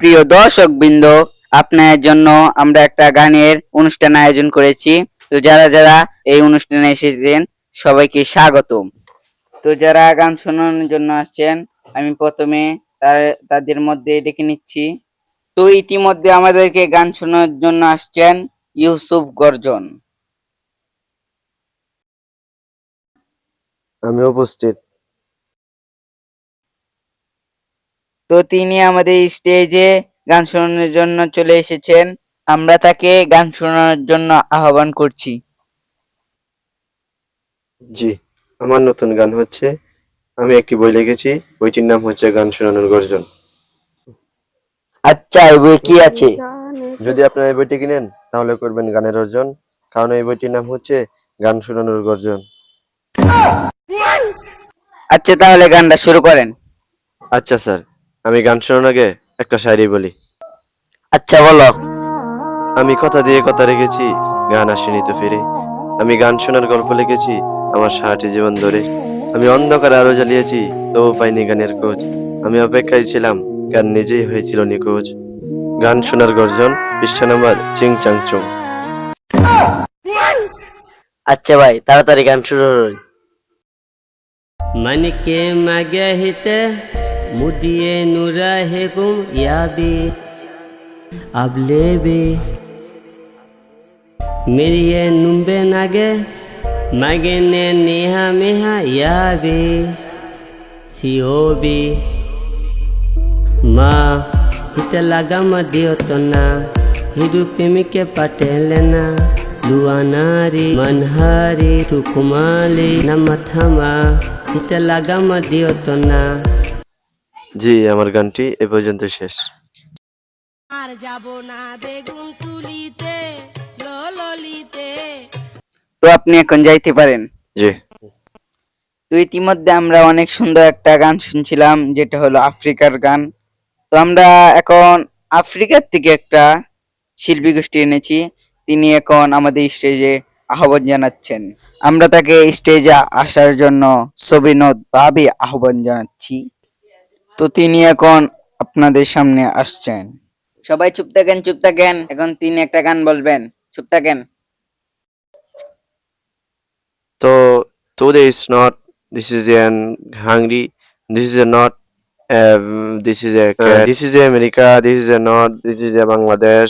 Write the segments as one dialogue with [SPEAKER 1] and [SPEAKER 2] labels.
[SPEAKER 1] প্রিয় দর্শক বৃন্দ আপনার জন্য আমরা একটা গানের অনুষ্ঠান আয়োজন করেছি। তো যারা যারা এই অনুষ্ঠানে এসেছেন সবাইকে স্বাগতম। তো যারা গান শোনানোর জন্য আসছেন আমি প্রথমে তার তাদের মধ্যে ডেকে নিচ্ছি। তো ইতিমধ্যে আমাদেরকে গান শোনার জন্য আসছেন ইউসুফ গর্জন।
[SPEAKER 2] আমি উপস্থিত।
[SPEAKER 1] তো তিনি আমাদের স্টেজে গান শোনানোর জন্য চলে এসেছেন। আমরা তাকে গান শোনানোর জন্য আহ্বান করছি।
[SPEAKER 2] জি আমার নতুন গান হচ্ছে আমি একটি বই লিখেছি বইটির নাম হচ্ছে গান শোনানোর গর্জন।
[SPEAKER 3] আচ্ছা এই বই কি আছে?
[SPEAKER 2] যদি আপনারা এই বইটি কিনেন তাহলে করবেন গানের অর্জন। কারণ এই বইটির নাম হচ্ছে গান শোনানোর গর্জন।
[SPEAKER 1] আচ্ছা তাহলে গানটা শুরু করেন।
[SPEAKER 2] আচ্ছা স্যার। আমি গান শোনার আগে একটা শায়রি বলি।
[SPEAKER 3] আচ্ছা বলো।
[SPEAKER 2] আমি কথা দিয়ে কথা রেখেছি গান আসেনি তো ফিরে। আমি গান শোনার গল্প লিখেছি আমার সারাটি জীবন ধরে। আমি অন্ধকার আরও জ্বালিয়েছি তবু পাইনি গানের খোঁজ। আমি অপেক্ষায় ছিলাম গান নিজেই হয়েছিল নিখোঁজ। গান শোনার গর্জন বিশ্ব নাম্বার চিং চাং চুং
[SPEAKER 3] আচ্ছা ভাই তাড়াতাড়ি গান শুরু
[SPEAKER 4] হল কে মগহিতে मुदिए नुराह गुम या बे। अब ले बे। मेरी ये नुम्बे नागे, मागे ने नेहा मेहा या याबी सियो बे। माँ हित लगा मदियो तो ना। हिरु प्रेमिके पटेले ना लुआनारी मनहारी टुकुमाली नमथमा हित लगा मदियो तो ना।
[SPEAKER 2] জি আমার গানটি এ পর্যন্ত শেষ।
[SPEAKER 4] আর যাব না বেগুন তুলিতে ললিতে
[SPEAKER 1] তো আপনি এখন যাইতে পারেন।
[SPEAKER 2] জি।
[SPEAKER 1] তো ইতিমধ্যে আমরা অনেক সুন্দর একটা গান শুনছিলাম যেটা হলো আফ্রিকার গান। তো আমরা এখন আফ্রিকার থেকে একটা শিল্পী গোষ্ঠী এনেছি তিনি এখন আমাদের স্টেজে আহ্বান জানাচ্ছেন। আমরা তাকে স্টেজে আসার জন্য সবিনোদ ভাবে আহ্বান জানাচ্ছি। তো তিনি এখন আপনাদের সামনে আসছেন। সবাই চুপ থাকেন চুপ থাকেন। এখন তিনি একটা গান বলবেন। চুপ থাকেন।
[SPEAKER 2] তো today is not this is an hungry this is not this is a this is America this is not this is Bangladesh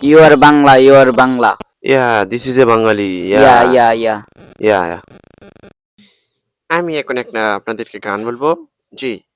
[SPEAKER 1] you are Bangla you are Bangla
[SPEAKER 2] yeah this is a Bangali
[SPEAKER 1] yeah yeah yeah
[SPEAKER 2] yeah আমি এখন একটা আপনাদেরকে গান বলব। জি।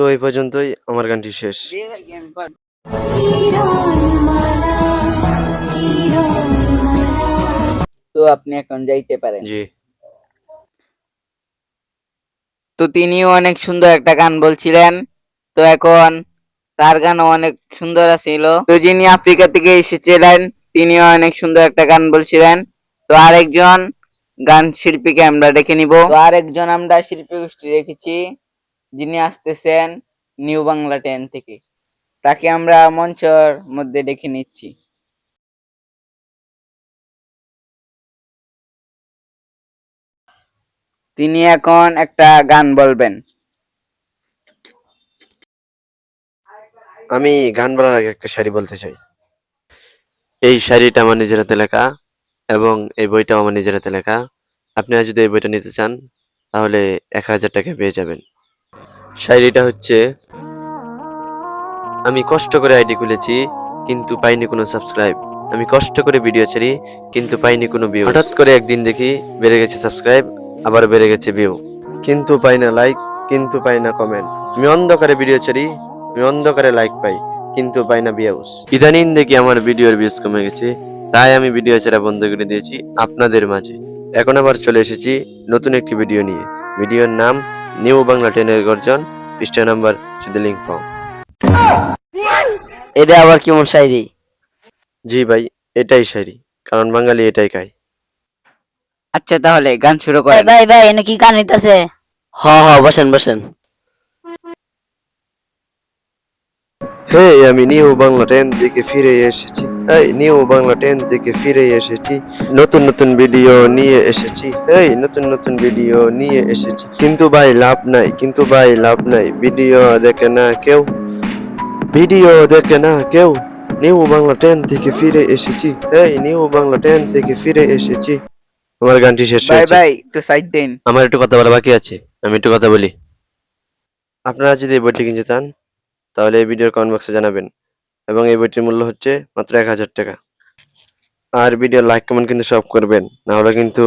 [SPEAKER 2] তো এই পর্যন্তই আমার গানটি শেষ।
[SPEAKER 1] তো আপনি এখন যাইতে পারেন।
[SPEAKER 2] জি।
[SPEAKER 1] তো তিনিও অনেক সুন্দর একটা গান বলছিলেন। তো এখন তার গানও অনেক সুন্দর ছিল তো যিনি আফ্রিকা থেকে এসেছিলেন তিনিও অনেক সুন্দর একটা গান বলছিলেন। তো আরেকজন গান শিল্পীকে আমরা ডেকে নিব। আরেকজন আমরা শিল্পী গোষ্ঠী রেখেছি। যিনি আসতেছেন নিউ বাংলা টেন থেকে তাকে আমরা মঞ্চর মধ্যে ডেকে নিচ্ছি। তিনি এখন একটা গান বলবেন।
[SPEAKER 2] আমি গান বলার আগে একটা শাড়ি বলতে চাই। এই শাড়িটা আমার নিজের হাতে লেখা এবং এই বইটাও আমার নিজের হাতে লেখা। আপনারা যদি এই বইটা নিতে চান তাহলে এক হাজার টাকা পেয়ে যাবেন। শাড়িটা হচ্ছে, আমি কষ্ট করে আইডি খুলেছি, কিন্তু পাইনি কোনো সাবস্ক্রাইব। আমি কষ্ট করে ভিডিও ছাড়ি, কিন্তু পাইনি কোনো ভিউ হঠাৎ করে একদিন দেখি বেড়ে গেছে সাবস্ক্রাইব, আবার বেড়ে গেছে ভিউ কিন্তু পাই না লাইক কিন্তু পাই না কমেন্ট আমি অন্ধকারে ভিডিও ছাড়ি, আমি অন্ধকারে লাইক পাই, কিন্তু পাই না ভিউজ ইদানিং দেখি আমার ভিডিওর ভিউজ কমে গেছে, তাই আমি ভিডিও ছাড়া বন্ধ করে দিয়েছি আপনাদের মাঝে। এখন আবার চলে এসেছি নতুন একটি ভিডিও নিয়ে। ভিডিওর নাম নিউ বাংলা ট্রেনের গর্জন পৃষ্ঠা নাম্বার যদি লিঙ্ক পাও
[SPEAKER 3] এটা আবার কেমন শায়রি?
[SPEAKER 2] জি ভাই এটাই শায়রি কারণ বাঙালি এটাই খায়।
[SPEAKER 1] আচ্ছা তাহলে গান শুরু করে
[SPEAKER 5] ভাই ভাই এনে কি গান নিতেছে
[SPEAKER 3] হ হ বসেন বসেন।
[SPEAKER 2] হে আমি নিউ বাংলা টেন থেকে ফিরে এসেছি। এই নিউ বাংলা টেন থেকে ফিরে এসেছি। নতুন নতুন ভিডিও নিয়ে এসেছি। এই নতুন নতুন ভিডিও নিয়ে এসেছি। কিন্তু ভাই লাভ নাই। কিন্তু ভাই লাভ নাই। ভিডিও দেখে না কেউ। ভিডিও দেখে না কেউ। নিউ বাংলা টেন থেকে ফিরে এসেছি। এই নিউ বাংলা টেন থেকে ফিরে এসেছি। আমার গানটি শেষ হয়েছে।
[SPEAKER 1] ভাই একটু সাইড দেন।
[SPEAKER 2] আমার একটু কথা বলা বাকি আছে। আমি একটু কথা বলি। আপনারা যদি বইটি কিনতে চান তাহলে এই ভিডিওর কমেন্ট বক্সে জানাবেন। এবং এই বইটির মূল্য হচ্ছে মাত্র এক হাজার টাকা। আর ভিডিও লাইক কমেন্ট কিন্তু সব করবেন। না হলে কিন্তু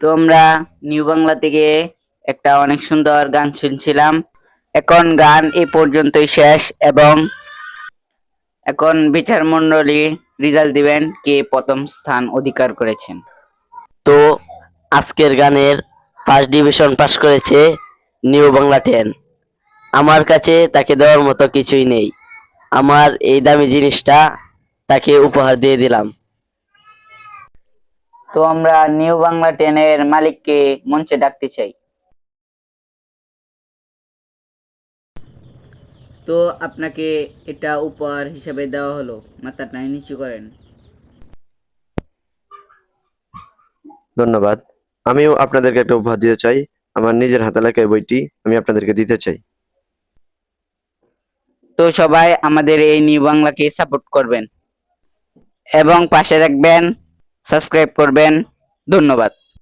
[SPEAKER 1] তো আমরা নিউ বাংলা থেকে একটা অনেক সুন্দর গান শুনছিলাম। এখন গান এ পর্যন্তই শেষ এবং এখন বিচার মন্ডলী রেজাল্ট দিবেন কে প্রথম স্থান অধিকার করেছেন।
[SPEAKER 3] তো আজকের গানের ফার্স্ট ডিভিশন পাস করেছে নিউ বাংলা টেন আমার কাছে তাকে দেওয়ার মতো কিছুই নেই। আমার এই দামি জিনিসটা তাকে উপহার দিয়ে দিলাম।
[SPEAKER 1] তো আমরা নিউ বাংলা টেনের মালিককে মঞ্চে ডাকতে চাই। তো আপনাকে এটা উপহার হিসাবে দেওয়া হলো। মাথাটা নিচু করেন।
[SPEAKER 2] ধন্যবাদ। আমিও আপনাদেরকে একটা উপহার দিতে চাই। আমার নিজের হাতে লেখা বইটি আমি আপনাদেরকে দিতে চাই।
[SPEAKER 1] তো সবাই আমাদের এই নিউ বাংলাকে সাপোর্ট করবেন। এবং পাশে রাখবেন সাবস্ক্রাইব করবেন। ধন্যবাদ।